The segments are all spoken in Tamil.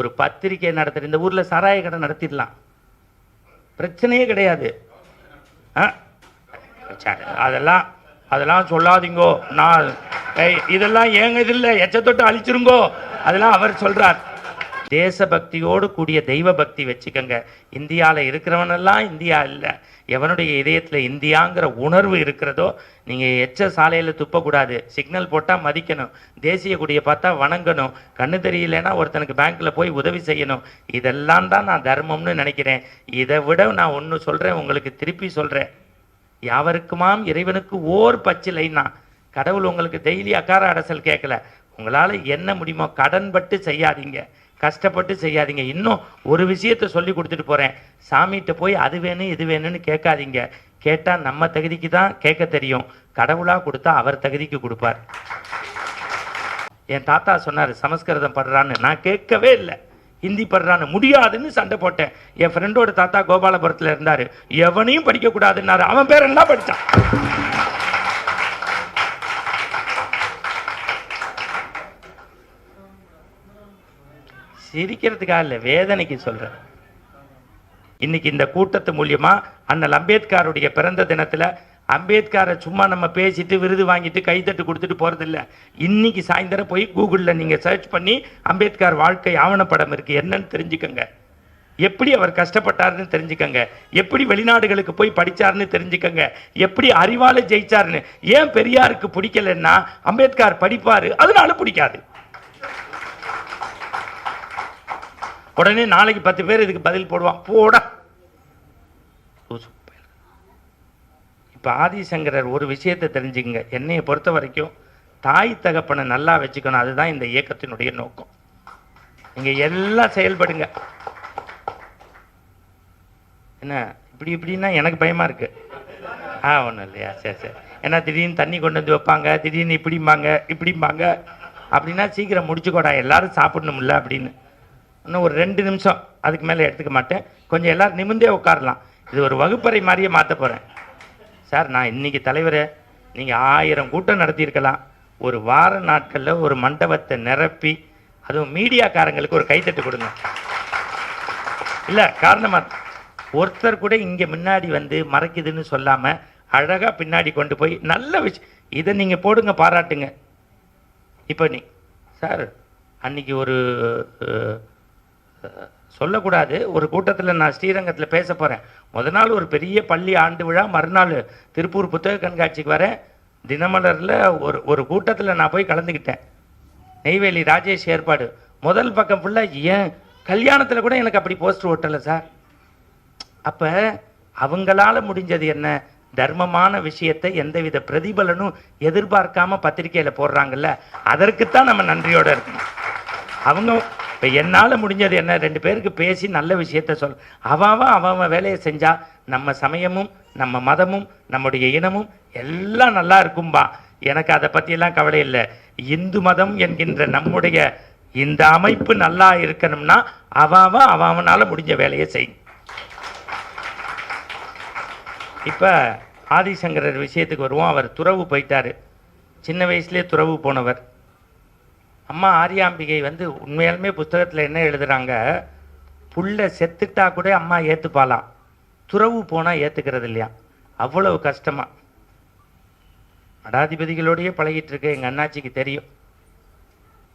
ஒரு பத்திரிக்கை நடத்துகிற இந்த ஊரில் சாராய கடை நடத்திடலாம். பிரச்சனையே கிடையாது. ஆ? சரி, அதெல்லாம் அதெல்லாம் சொல்லாதீங்கோ. நான் இதெல்லாம் ஏங்க இதில் எச்சத்தொட்டு அழிச்சிருங்கோ. அதெல்லாம் அவர் சொல்கிறார் தேசபக்தியோடு கூடிய தெய்வ பக்தி வச்சுக்கோங்க. இந்தியாவில் இருக்கிறவனெல்லாம் இந்தியா இல்லை. எவனுடைய இதயத்தில் இந்தியாங்கிற உணர்வு இருக்கிறதோ நீங்கள் எச்ச சாலையில் துப்பக்கூடாது. சிக்னல் போட்டால் மதிக்கணும். தேசிய கொடியை பார்த்தா வணங்கணும். கண்ணு தெரியலனா ஒருத்தனுக்கு பேங்க்கில் போய் உதவி செய்யணும். இதெல்லாம் தான் நான் தர்மம்னு நினைக்கிறேன். இதை விட நான் ஒன்று சொல்கிறேன் உங்களுக்கு திருப்பி சொல்கிறேன் யாவருக்குமாம் இறைவனுக்கு ஓர் பச்சிலைன்னா கடவுள் உங்களுக்கு டெய்லி அக்கார அடைசல் கேட்கல. உங்களால் என்ன முடியுமோ கடன்பட்டு செய்யாதீங்க. கஷ்டப்பட்டு செய்யாதீங்க. இன்னும் ஒரு விஷயத்த சொல்லி கொடுத்துட்டு போகிறேன் சாமிகிட்ட போய் அது வேணும் இது வேணும்னு கேட்காதீங்க. கேட்டால் நம்ம தகுதிக்கு தான் கேட்க தெரியும். கடவுளாக கொடுத்தா அவர் தகுதிக்கு கொடுப்பார். என் தாத்தா சொன்னார் சமஸ்கிருதம் படுறான்னு. நான் கேட்கவே இல்லை. ஹிந்தி படுறான்னு. முடியாதுன்னு சண்டை போட்டேன். என் ஃப்ரெண்டோட தாத்தா கோபாலபுரத்தில் இருந்தார். எவனையும் படிக்கக்கூடாதுன்னாரு. அவன் பேரெல்லாம் படித்தான் சிரிக்கிறதுக்காக இல்லை வேதனைக்கு சொல்கிறேன் இன்னைக்கு இந்த கூட்டத்து மூலியமா அண்ணல் அம்பேத்கருடைய பிறந்த தினத்தில் அம்பேத்கரை சும்மா நம்ம பேசிட்டு விருது வாங்கிட்டு கைத்தட்டு கொடுத்துட்டு போகிறதில்ல இன்னைக்கு சாயந்தரம் போய் கூகுளில் நீங்கள் சர்ச் பண்ணி அம்பேத்கர் வாழ்க்கை ஆவணப்படம் இருக்குது என்னன்னு தெரிஞ்சுக்கோங்க. எப்படி அவர் கஷ்டப்பட்டாருன்னு தெரிஞ்சுக்கங்க. எப்படி வெளிநாடுகளுக்கு போய் படிச்சாருன்னு தெரிஞ்சுக்கங்க. எப்படி அறிவால ஜெயிச்சாருன்னு. ஏன் பெரியாருக்கு பிடிக்கலன்னா அம்பேத்கர் படிப்பார் அதனால பிடிக்காது. உடனே நாளைக்கு பத்து பேர் இதுக்கு பதில் போடுவான். போடா. இப்போ ஆதிசங்கரர் ஒரு விஷயத்தை தெரிஞ்சுக்கங்க. என்னையை பொறுத்த வரைக்கும் தாய் தகப்பனை நல்லா வச்சுக்கணும். அதுதான் இந்த இயக்கத்தினுடைய நோக்கம். இங்கே எல்லாம் செயல்படுங்க. என்ன? இப்படி இப்படின்னா எனக்கு பயமாக இருக்கு. ஆ ஒன்றும் இல்லையா? சரி சரி. ஏன்னா திடீர்னு தண்ணி கொண்டு வந்து வைப்பாங்க. திடீர்னு இப்படிம்பாங்க இப்படிம்பாங்க. அப்படின்னா சீக்கிரம் முடிச்சுக்கோடா. எல்லாரும் சாப்பிடணும்ல அப்படின்னு. இன்னும் ஒரு ரெண்டு நிமிஷம் அதுக்கு மேலே எடுத்துக்க மாட்டேன். கொஞ்சம் எல்லோரும் நிமிந்தே உட்காரலாம். இது ஒரு வகுப்பறை மாதிரியே மாற்ற போகிறேன் சார் நான் இன்னைக்கு தலைவரே நீங்கள் ஆயிரம் கூட்டம் நடத்தியிருக்கலாம். ஒரு வார நாட்களில் ஒரு மண்டபத்தை நிரப்பி அதுவும் மீடியாக்காரங்களுக்கு ஒரு கைத்தட்டு கொடுங்க. இல்லை காரணமாக ஒருத்தர் கூட இங்கே முன்னாடி வந்து மறைக்குதுன்னு சொல்லாமல் அழகாக பின்னாடி கொண்டு போய் நல்ல விஷயம் இதை நீங்கள் போடுங்க பாராட்டுங்க. இப்போ நீ சார் அன்னைக்கு ஒரு சொல்லக்கூடாது. ஒரு கூட்டத்தில் நான் ஸ்ரீரங்கத்தில் பேச போகிறேன் முத நாள் ஒரு பெரிய பள்ளி ஆண்டு விழா மறுநாள் திருப்பூர் புத்தக கண்காட்சிக்கு வரேன் தினமலரில் ஒரு ஒரு கூட்டத்தில் நான் போய் கலந்துக்கிட்டேன் நெய்வேலி ராஜேஷ் ஏற்பாடு. முதல் பக்கம் ஃபுல்லாக ஏன்? கல்யாணத்தில் கூட எனக்கு அப்படி போஸ்டர் ஓட்டலை சார். அப்போ அவங்களால முடிஞ்சது என்ன? தர்மமான விஷயத்தை எந்தவித பிரதிபலனும் எதிர்பார்க்காம பத்திரிக்கையில் போடுறாங்கல்ல? அதற்குத்தான் நம்ம நன்றியோடு இருக்கணும். அவங்க இப்போ என்னால் முடிஞ்சது என்ன? ரெண்டு பேருக்கு பேசி நல்ல விஷயத்த சொல். அவன் அவன் வேலையை செஞ்சால் நம்ம சமயமும் நம்ம மதமும் நம்முடைய இனமும் எல்லாம் நல்லா இருக்கும்பா. எனக்கு அதை பற்றியெல்லாம் கவலை இல்லை. இந்து மதம் என்கின்ற நம்முடைய இந்த அமைப்பு நல்லா இருக்கணும்னா அவன் அவனால் முடிஞ்ச வேலையை செய்யும் இப்போ ஆதிசங்கரர் விஷயத்துக்கு வருவோம். அவர் துறவு போயிட்டார். சின்ன வயசுலேயே துறவு போனவர். அம்மா ஆரியாம்பிகை வந்து உண்மையாலுமே புத்தகத்தில் என்ன எழுதுகிறாங்க புள்ள செத்துட்டா கூட அம்மா ஏற்றுப்பாலாம் துறவு போனால் ஏற்றுக்கிறது இல்லையா? அவ்வளவு கஷ்டமாக மடாதிபதிகளோடையே பழகிட்டு இருக்க எங்கள் அண்ணாச்சிக்கு தெரியும்.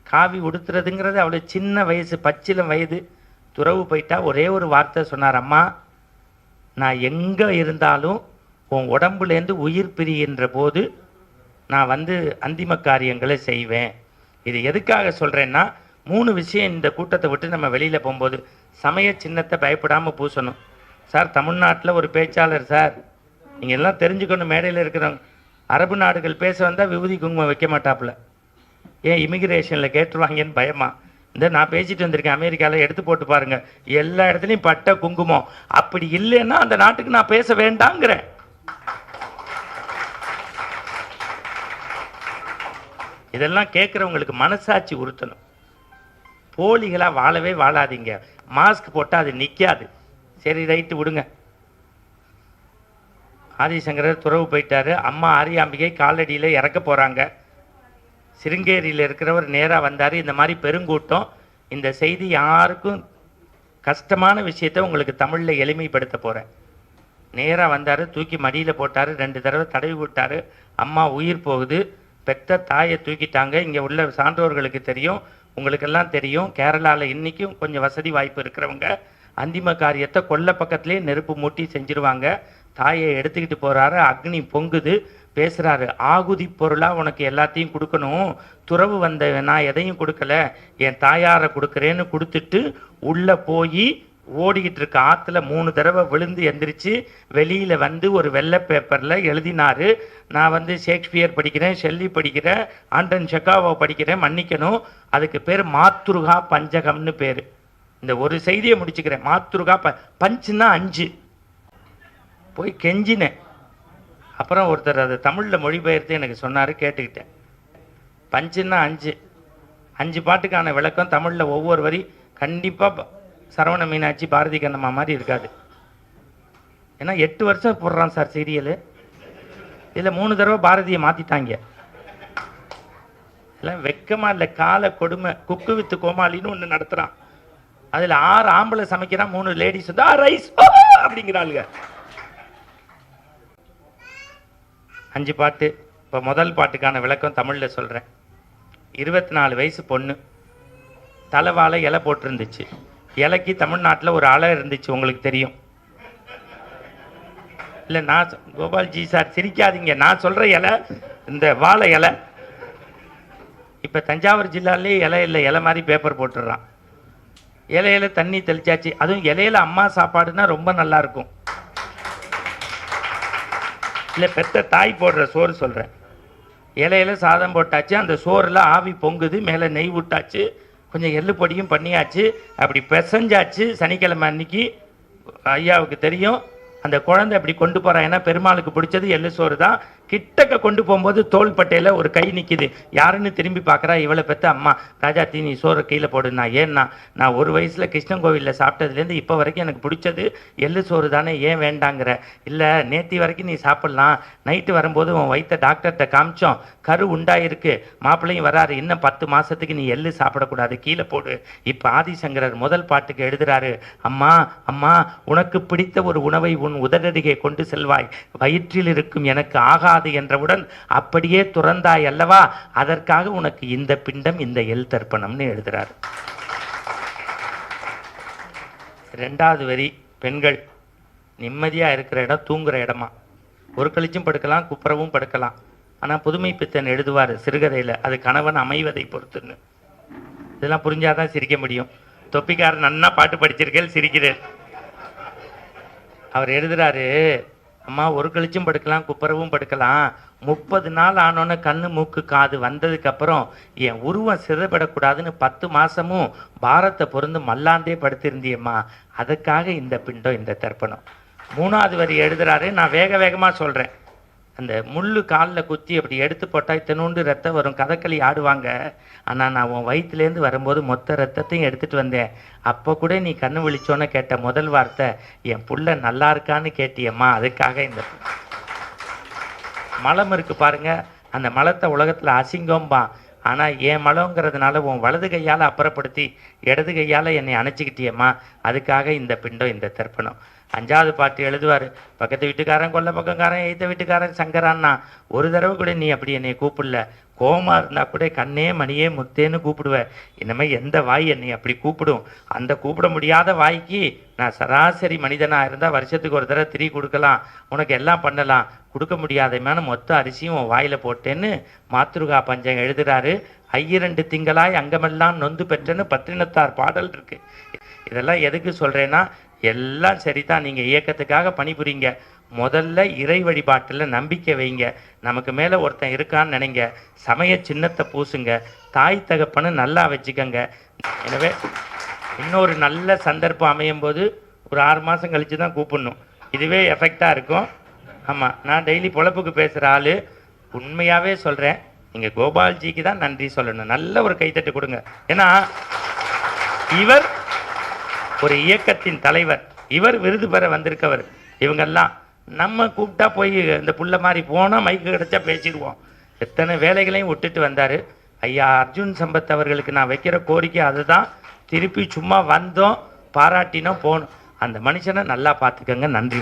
காவி உடுத்துறதுங்கிறது அவ்வளோ சின்ன வயசு பச்சிலம் வயது. துறவு போயிட்டா ஒரே ஒரு வார்த்தை சொன்னார் அம்மா நான் எங்கே இருந்தாலும் உன் உடம்புலேருந்து உயிர் பிரிகின்ற போது நான் வந்து அந்திம காரியங்களை செய்வேன். இது எதுக்காக சொல்கிறேன்னா மூணு விஷயம் இந்த கூட்டத்தை விட்டு நம்ம வெளியில் போகும்போது சமய சின்னத்தை பயப்படாமல் பூசணும். சார் தமிழ்நாட்டில் ஒரு பேச்சாளர் சார். நீங்கள் எல்லாம் தெரிஞ்சுக்கணும் மேடையில் இருக்கிறவங்க. அரபு நாடுகள் பேச வந்தால் விபூதி குங்குமம் வைக்க மாட்டாப்புல. ஏன் இமிகிரேஷனில் கேட்டுருவாங்கன்னு பயமா? இந்த நான் பேசிட்டு வந்திருக்கேன் அமெரிக்காவில் எடுத்து போட்டு பாருங்கள் எல்லா இடத்துலையும் பட்ட குங்குமம். அப்படி இல்லைன்னா அந்த நாட்டுக்கு நான் பேச வேண்டாங்கிறேன். இதெல்லாம் கேட்குறவங்களுக்கு மனசாட்சி உறுத்தணும். போலிகளாக வாழவே வாழாதீங்க. மாஸ்க் போட்டால் அது நிற்காது சரி ரைட்டு விடுங்க. ஆதிசங்கரர் துறவு போயிட்டாரு. அம்மா ஆரியாம்பிகை காலடியில் இறக்க போகிறாங்க சிருங்கேரியில் இருக்கிறவர் நேராக வந்தார். இந்த மாதிரி பெருங்கூட்டம் இந்த செய்தி யாருக்கும் கஷ்டமான விஷயத்த உங்களுக்கு தமிழில் எளிமைப்படுத்த போகிறேன் நேராக வந்தார் தூக்கி மடியில் போட்டார் ரெண்டு தடவை தடவி விட்டார். அம்மா உயிர் போகுது. பெத்த தாயை தூக்கிட்டாங்க. இங்கே உள்ள சான்றோர்களுக்கு தெரியும். உங்களுக்கெல்லாம் தெரியும். கேரளாவில் இன்றைக்கும் கொஞ்சம் வசதி வாய்ப்பு இருக்கிறவங்க அந்திம காரியத்தை கொல்ல பக்கத்துலேயே நெருப்பு மூட்டி செஞ்சிருவாங்க. தாயை எடுத்துக்கிட்டு போகிறாரு அக்னி பொங்குது. பேசுகிறாரு ஆகுதி பொருளாக உனக்கு எல்லாத்தையும் கொடுக்கணும். துறவு வந்த நான் எதையும் கொடுக்கல. என் தாயாரை கொடுக்குறேன்னு கொடுத்துட்டு உள்ளே போய் ஓடிக்கிட்டு இருக்க ஆற்றுல மூணு தடவை விழுந்து எந்திரிச்சு வெளியில் வந்து ஒரு வெள்ளை பேப்பரில் எழுதினாரு. நான் வந்து ஷேக்ஸ்பியர் படிக்கிறேன் ஷெல்லி படிக்கிறேன் ஆண்டன் ஷெக்காவோ படிக்கிறேன் மன்னிக்கணும். அதுக்கு பேர் மாத்துருகா பஞ்சகம்னு பேர். இந்த ஒரு செய்தியை முடிச்சுக்கிறேன். மாத்துருகா ப பஞ்சுன்னா அஞ்சு. போய் கெஞ்சினேன். அப்புறம் ஒருத்தர் அதை தமிழில் மொழிபெயர்த்து எனக்கு சொன்னார் கேட்டுக்கிட்டேன். பஞ்சுன்னா அஞ்சு. அஞ்சு பாட்டுக்கான விளக்கம் தமிழில் ஒவ்வொரு வரி. கண்டிப்பாக சரவண மீனாட்சி பாரதி கண்ணம்மா மாதிரி இருக்காது. ஏன்னா எட்டு வருஷம் போடுறான் சார் சீரியலு. இதில் மூணு தடவை பாரதியை மாற்றிட்டாங்க எல்லாம் வெக்கமாக இல்லை கால கொடுமை குக்கு வித்து கோமாளின்னு ஒன்று நடத்துகிறான் அதில் ஆறு ஆம்பளை சமைக்கிறான் மூணு லேடிஸ் வந்து ரைஸ் அப்படிங்கிறாளுங்க. அஞ்சு பாட்டு. இப்போ முதல் பாட்டுக்கான விளக்கம் தமிழில் சொல்கிறேன் இருபத்தி நாலு வயசு பொண்ணு. தலைவாழை இலை போட்டிருந்துச்சு. இலைக்கு தமிழ்நாட்டில் ஒரு அலை இருந்துச்சு உங்களுக்கு தெரியும். இல்லை நான் கோபால்ஜி சார் சிரிக்காதீங்க. நான் சொல்கிற இலை இந்த வாழை இலை இப்போ தஞ்சாவூர் ஜில்லாலே இலை இல்லை இலை மாதிரி பேப்பர் போட்டுடுறான். இலையில தண்ணி தெளிச்சாச்சு. அதுவும் இலையில அம்மா சாப்பாடுனா ரொம்ப நல்லா இருக்கும். இல்லை பெத்த தாய் போடுற சோறு சொல்கிறேன் இலையில சாதம் போட்டாச்சு அந்த சோறில் ஆவி பொங்குது மேலே நெய் விட்டாச்சு கொஞ்சம் எள்ளு பொடியும் பண்ணியாச்சு அப்படி பிசைஞ்சாச்சு. சனிக்கிழமை அன்னைக்கு ஐயாவுக்கு தெரியும் அந்த குழந்தை அப்படி கொண்டு போறா. ஏன்னா பெருமாளுக்கு பிடிச்சது எள்ளு சோறு தான் கிட்டக்க கொண்டு போகும்போது தோள்பட்டையில் ஒரு கை நிற்கிது யாருன்னு திரும்பி பார்க்குறா? இவளை பெற்ற அம்மா. ராஜாத்தி நீ சோறு கீழே போடுனா ஏன்னா நான் ஒரு வயசில் கிருஷ்ணன் கோவிலில் சாப்பிட்டதுலேருந்து இப்போ வரைக்கும் எனக்கு பிடிச்சது எள்ளு சோறு தானே ஏன் வேண்டாங்கிற. இல்லை நேத்தி வரைக்கும் நீ சாப்பிட்லாம். நைட்டு வரும்போது உன் வயிற்ற டாக்டர்கிட்ட காமிச்சோம். கரு உண்டாயிருக்கு. மாப்பிள்ளையும் வராரு. இன்னும் பத்து மாதத்துக்கு நீ எள்ளு சாப்பிடக்கூடாது. கீழே போடு. இப்போ ஆதிசங்கரர் முதல் பாட்டுக்கு எழுதுறாரு. அம்மா அம்மா உனக்கு பிடித்த ஒரு உணவை உன் உதடருகே கொண்டு செல்வாய். வயிற்றில் இருக்கும் எனக்கு ஆகா ஆகாது என்றவுடன் அப்படியே துறந்தாய் அல்லவா? அதற்காக உனக்கு இந்த பிண்டம் இந்த எல் தர்ப்பணம்னு எழுதுறாரு. ரெண்டாவது வரி பெண்கள் நிம்மதியா இருக்கிற இடம் தூங்குற இடமா? ஒரு கழிச்சும் படுக்கலாம் குப்புறவும் படுக்கலாம். ஆனா புதுமை பித்தன் எழுதுவார் சிறுகதையில அது கணவன் அமைவதை பொறுத்துன்னு. இதெல்லாம் புரிஞ்சாதான் சிரிக்க முடியும். தொப்பிக்காரன் நன்னா பாட்டு படிச்சிருக்கேன் சிரிக்கிறேன் அவர் எழுதுறாரு அம்மா ஒரு கழிச்சும் படுக்கலாம் குப்புறவும் படுக்கலாம். முப்பது நாள் ஆனோன்னு கண்ணு மூக்கு காது வந்ததுக்கப்புறம் என் உருவம் சிதப்படக்கூடாதுன்னு பத்து மாசமும் பாரத்தை பொருந்து மல்லாந்தே படுத்திருந்தியம்மா. அதுக்காக இந்த பிண்டம் இந்த தர்ப்பணம். மூணாவது வரி எழுதுறாரு நான் வேக வேகமாக சொல்கிறேன் அந்த முள்ளு காலில் குத்தி அப்படி எடுத்து போட்டால் இத்தனோண்டு ரத்தம் வரும். கதகளி ஆடுவாங்க. ஆனால் நான் உன் வயிற்றுலேருந்து வரும்போது மொத்த ரத்தத்தையும் எடுத்துட்டு வந்தேன். அப்போ கூட நீ கண்ணு விழிச்சோன்னு கேட்ட முதல் வார்த்தை என் புள்ள நல்லா இருக்கான்னு கேட்டியம்மா. அதுக்காக இந்த மலம் இருக்கு பாருங்க. அந்த மலத்தை உலகத்தில் அசிங்கம்பான் ஆனால் என் மலங்கிறதுனால உன் வலது கையால் அப்புறப்படுத்தி இடது கையால் என்னை அணைச்சிக்கிட்டியம்மா. அதுக்காக இந்த பிண்டம் இந்த தர்ப்பணம். அஞ்சாவது பாட்டு எழுதுவார். பக்கத்து வீட்டுக்காரன் கொல்ல பக்கங்காரன் எய்த்த வீட்டுக்காரன் சங்கரான்னா. ஒரு தடவை கூட நீ அப்படி என்னை கூப்பிடல. கோமா இருந்தால் கூட கண்ணே மணியே முத்தேன்னு கூப்பிடுவேன் இனிமேல் எந்த வாய் என்னை அப்படி கூப்பிடும்? அந்த கூப்பிட முடியாத வாய்க்கு நான் சராசரி மனிதனாக இருந்தால் வருஷத்துக்கு ஒரு தடவை திரி கொடுக்கலாம். உனக்கு எல்லாம் பண்ணலாம். கொடுக்க முடியாதமான மொத்த அரிசியும் உன் வாயில் போட்டேன்னு மாத்ருகா பஞ்சம் எழுதுறாரு. ஐயிரண்டு திங்களாய் அங்கமெல்லாம் நொந்து பெற்றன்னு பத்தினத்தார் பாடல் இருக்கு. இதெல்லாம் எதுக்கு சொல்கிறேன்னா எல்லாம் சரிதான். நீங்கள் இயக்கத்துக்காக பணிபுரிங்க. முதல்ல இறை வழிபாட்டில் நம்பிக்கை வைங்க. நமக்கு மேலே ஒருத்தன் இருக்கான்னு நினைங்க. சமய சின்னத்தை பூசுங்க. தாய் தகப்பனை நல்லா வச்சுக்கோங்க. எனவே இன்னொரு நல்ல சந்தர்ப்பம் அமையும் போது ஒரு ஆறு மாதம் கழித்து தான் கூப்பிடணும். இதுவே எஃபெக்டாக இருக்கும். ஆமாம் நான் டெய்லி பொழப்புக்கு பேசுகிற ஆள். உண்மையாகவே சொல்கிறேன் நீங்கள் கோபால்ஜிக்கு தான் நன்றி சொல்லணும். நல்ல ஒரு கைத்தட்டு கொடுங்க. ஏன்னா இவர் ஒரு இயக்கத்தின் தலைவர் இவர் விருது பெற வந்திருக்கவர். இவங்கெல்லாம் நம்ம கூப்பிட்டா போய் இந்த புள்ள மாதிரி போனால் மைக்கு கிடச்சா பேசிடுவோம். எத்தனை வேலைகளையும் விட்டுட்டு வந்தார். ஐயா அர்ஜுன் சம்பத் அவர்களுக்கு நான் வைக்கிற கோரிக்கை அதுதான். திருப்பி சும்மா வந்தோம் பாராட்டினோம் போகணும் அந்த மனுஷனை நல்லா பார்த்துக்கங்க. நன்றி.